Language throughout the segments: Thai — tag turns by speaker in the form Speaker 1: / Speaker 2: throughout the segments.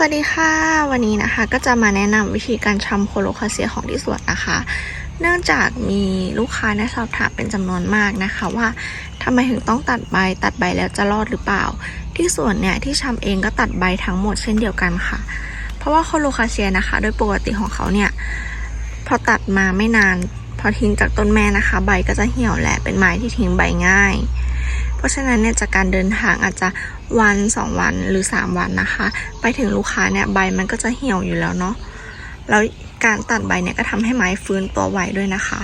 Speaker 1: สวัสดีค่ะ วันนี้นะคะก็จะมาแนะนำวิธีการชำโคโลคาเซียของที่สวนนะคะ เนื่องจากมีลูกค้าเนี่ยสอบถามเป็นจำนวนมากนะคะ ว่าทำไมถึงต้องตัดใบตัดใบแล้วจะรอดหรือเปล่า ที่สวนเนี่ยที่ชำเองก็ตัดใบทั้งหมดเช่นเดียวกันค่ะ เพราะว่าโคโลคาเซียนะคะ โดยปกติของเขาเนี่ยพอตัดมาไม่นาน พอทิ้งจากต้นแม่นะคะ ใบก็จะเหี่ยวแหละเป็นไม้ที่ทิ้งใบง่าย เพราะฉะนั้นเนี่ยจากการเดินทางอาจจะวันสองวันหรือสามวันนะคะ ไปถึงลูกค้าเนี่ยใบมันก็จะเหี่ยวอยู่แล้วเนาะแล้วการตัดใบเนี่ยก็ทำให้ไม้ฟื้นตัวไวด้วยนะคะ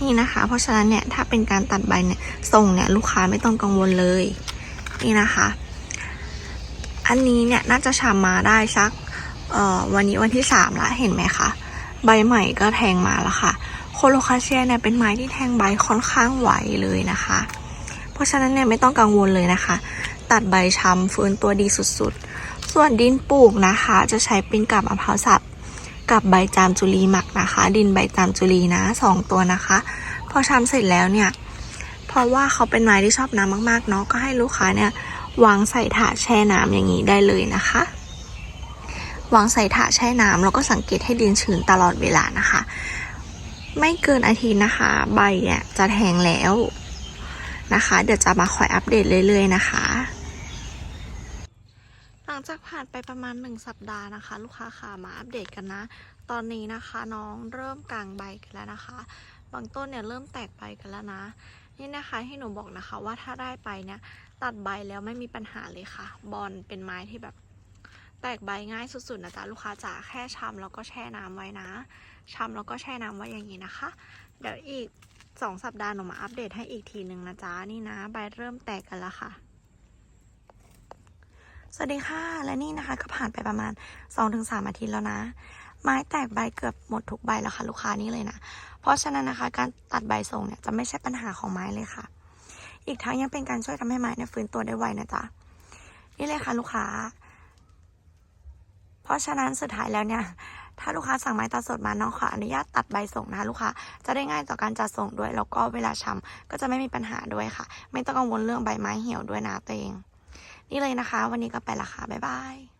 Speaker 1: นี่นะคะ เพราะฉะนั้นเนี่ยถ้าเป็นการตัดใบเนี่ยส่งเนี่ยลูกค้าไม่ต้องกังวลเลย นี่นะคะ อันนี้เนี่ยน่าจะชำมาได้สักวันนี้วันที่สามละเห็นไหมคะใบใหม่ก็แทงมาแล้วค่ะ โคโลคาเซียเนี่ยเป็นไม้ที่แทงใบค่อนข้างไหวเลยนะคะ ราะฉะนั้นเนี่ยไม่ต้องกังวลเลยนะคะ ตัดใบช้ำฟื้นตัวดีสุดๆ ส่วนดินปลูกนะคะ จะใช้เป็นกับมะพร้าวสับกับใบจามจุลีหมักนะคะ ดินใบจามจุลีนะสองตัวนะคะ พอช้ำเสร็จแล้วเนี่ยเพราะว่าเขาเป็นไม้ที่ชอบน้ำมากๆเนาะก็ให้ลูกค้าเนี่ยวางใส่ถาดแช่น้ำอย่างนี้ได้เลยนะคะวางใส่ถาดแช่น้ำแล้วก็สังเกตให้ดินชื้นตลอดเวลานะคะ ไม่เกินอาทิตย์นะคะ ใบเนี่ยจะแทงแล้ว นะคะ เดี๋ยวจะมาคอยอัปเดตเรื่อยๆนะคะหลังจากผ่านไปประมาณหนึ่งสัปดาห์นะคะ ลูกค้าค่ะมาอัปเดตกันนะ ตอนนี้นะคะน้องเริ่มกลางใบกันแล้วนะคะ บางต้นเนี่ยเริ่มแตกใบกันแล้วนะ นี่นะคะให้หนูบอกนะคะว่าถ้าได้ไปเนี่ยตัดใบแล้วไม่มีปัญหาเลยค่ะ บอลเป็นไม้ที่แบบแตกใบง่ายสุดๆนะจ๊ะลูกค้าจ๋าแค่ชำแล้วก็แช่น้ำไว้นะชำแล้วก็แช่น้ำไว้อย่างนี้นะคะ เดี๋ยวอีก สองสัปดาห์หนูมาอัปเดตให้อีกทีหนึ่งนะจ๊ะ นี่นะใบเริ่มแตกกันแล้วค่ะ สวัสดีค่ะ และนี่นะคะก็ผ่านไปประมาณ 2-3 อาทิตย์แล้วนะ ไม้แตกใบเกือบหมดทุกใบแล้วค่ะลูกค้านี่เลยนะ เพราะฉะนั้นนะคะ การตัดใบส่งเนี่ยจะไม่ใช่ปัญหาของไม้เลยค่ะ อีกทั้งยังเป็นการช่วยทำให้ไม้เนี่ยฟื้นตัวได้ไวนะจ๊ะ นี่เลยค่ะลูกค้า เพราะฉะนั้นสุดท้ายแล้วเนี่ย ถ้าลูกค้าสั่งไม้ตัดสดมาน้องขออนุญาตตัดใบส่งนะคะลูกค้าจะได้ง่ายต่อการจัดส่งด้วย แล้วก็เวลาชำก็จะไม่มีปัญหาด้วยค่ะ ไม่ต้องกังวลเรื่องใบไม้เหี่ยวด้วยนะตัวเอง นี่เลยนะคะ วันนี้ก็ไปละค่ะบ๊ายบาย